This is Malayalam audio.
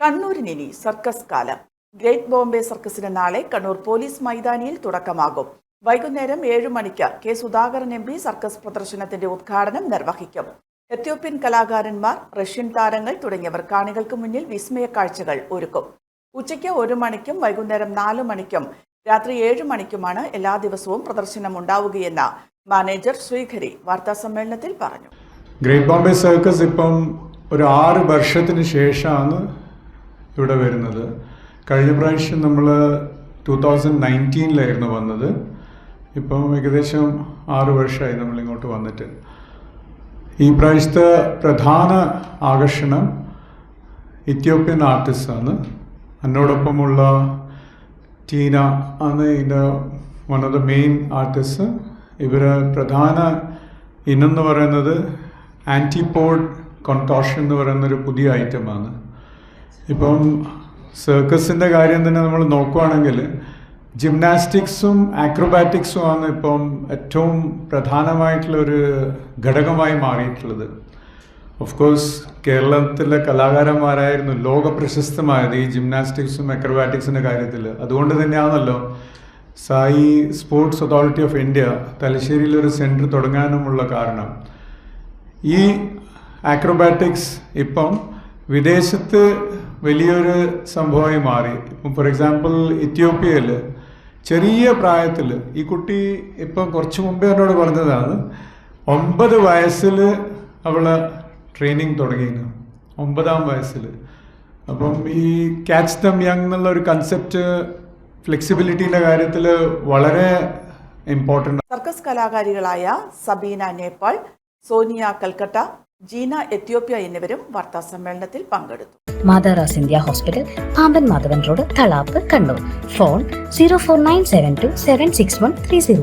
കണ്ണൂരിനി സർക്കസ് കാലം. ഗ്രേറ്റ് ബോംബെ സർക്കസിന് നാളെ കണ്ണൂർ പോലീസ് മൈതാനിയിൽ തുടക്കമാകും. വൈകുന്നേരം ഏഴു മണിക്ക് K Sudhakaran M P circus പ്രദർശനത്തിന്റെ ഉദ്ഘാടനം നിർവഹിക്കും. എത്യോപ്യൻ കലാകാരന്മാർ റഷ്യൻ താരങ്ങൾ തുടങ്ങിയവർ കാണികൾക്ക് മുന്നിൽ വിസ്മയ കാഴ്ചകൾ ഒരുക്കും. ഉച്ചയ്ക്ക് ഒരു മണിക്കും വൈകുന്നേരം നാലു മണിക്കും രാത്രി ഏഴു മണിക്കുമാണ് എല്ലാ ദിവസവും പ്രദർശനം ഉണ്ടാവുകയെന്ന് മാനേജർ ശ്രീഖരി വാർത്താസമ്മേളനത്തിൽ പറഞ്ഞു. ഗ്രേറ്റ് ബോംബെ സർക്കസ് ഇപ്പം ഒരു ആറ് വർഷത്തിന് ശേഷമാണ് ഇവിടെ വരുന്നത്. കഴിഞ്ഞ പ്രാവശ്യം നമ്മൾ ടു തൗസൻഡ് നയന്റീനിലായിരുന്നു വന്നത്. ഇപ്പം ഏകദേശം ആറു വർഷമായി നമ്മൾ ഇങ്ങോട്ട് വന്നിട്ട്. ഈ പ്രാവശ്യത്തെ പ്രധാന ആകർഷണം ഇത്യോപ്യൻ ആർട്ടിസ്റ്റാണ് എന്നോടൊപ്പമുള്ള ടീന ആണ് ഇതിന്റെ one of the main artist ഇവർ പ്രധാന ഇനം എന്ന് പറയുന്നത് ആന്റിപോഡ് കോൺടോഷൻ എന്ന് പറയുന്നൊരു പുതിയ ഐറ്റമാണ് ഇപ്പം സർക്കസിന്റെ കാര്യം തന്നെ നമ്മൾ നോക്കുവാണെങ്കിൽ ജിംനാസ്റ്റിക്സും ആക്രോബാറ്റിക്സും ആണ് ഇപ്പം ഏറ്റവും പ്രധാനമായിട്ടുള്ള ഒരു ഘടകമായി മാറിയിട്ടുള്ളത്. ഓഫ് കോഴ്സ് കേരളത്തിലെ കലാകാരന്മാരായിരുന്നു ലോക പ്രശസ്തമായത് ഈ ജിംനാസ്റ്റിക്സും അക്രോബാറ്റിക്സിന്റെ കാര്യത്തിൽ. അതുകൊണ്ട് തന്നെയാണല്ലോ SAI sports authority of India തലശ്ശേരിയിൽ ഒരു സെന്റർ തുടങ്ങാനുമുള്ള കാരണം. ഈ ആക്രോബാറ്റിക്സ് ഇപ്പം വിദേശത്ത് വലിയൊരു സംഭവമായി മാറി. ഇപ്പം ഫോർ എക്സാമ്പിൾ ഇത്യോപ്യയിൽ ചെറിയ പ്രായത്തിൽ ഈ കുട്ടി ഇപ്പം കുറച്ച് മുമ്പേ എന്നോട് പറഞ്ഞതാണ് ഒമ്പത് വയസ്സിൽ അവൾ ട്രെയിനിങ് തുടങ്ങിയിരുന്നു ഒമ്പതാം വയസ്സിൽ അപ്പം ഈ ക്യാച്ച് ദം യങ് എന്നുള്ള ഒരു കൺസെപ്റ്റ് ഫ്ലെക്സിബിലിറ്റിയുടെ കാര്യത്തിൽ വളരെ ഇമ്പോർട്ടന്റ് സർക്കസ് കലാകാരികളായ സബീന നേപ്പാൾ സോനിയ കൽക്കട്ട ജീന എത്യോപ്യ എന്നിവരും വാർത്താ സമ്മേളനത്തിൽ പങ്കെടുത്തു മാതാറാസ് India hospital Pamban Madhavan road Thalap Kannur. Phone zero four nine seven two seven six one three zero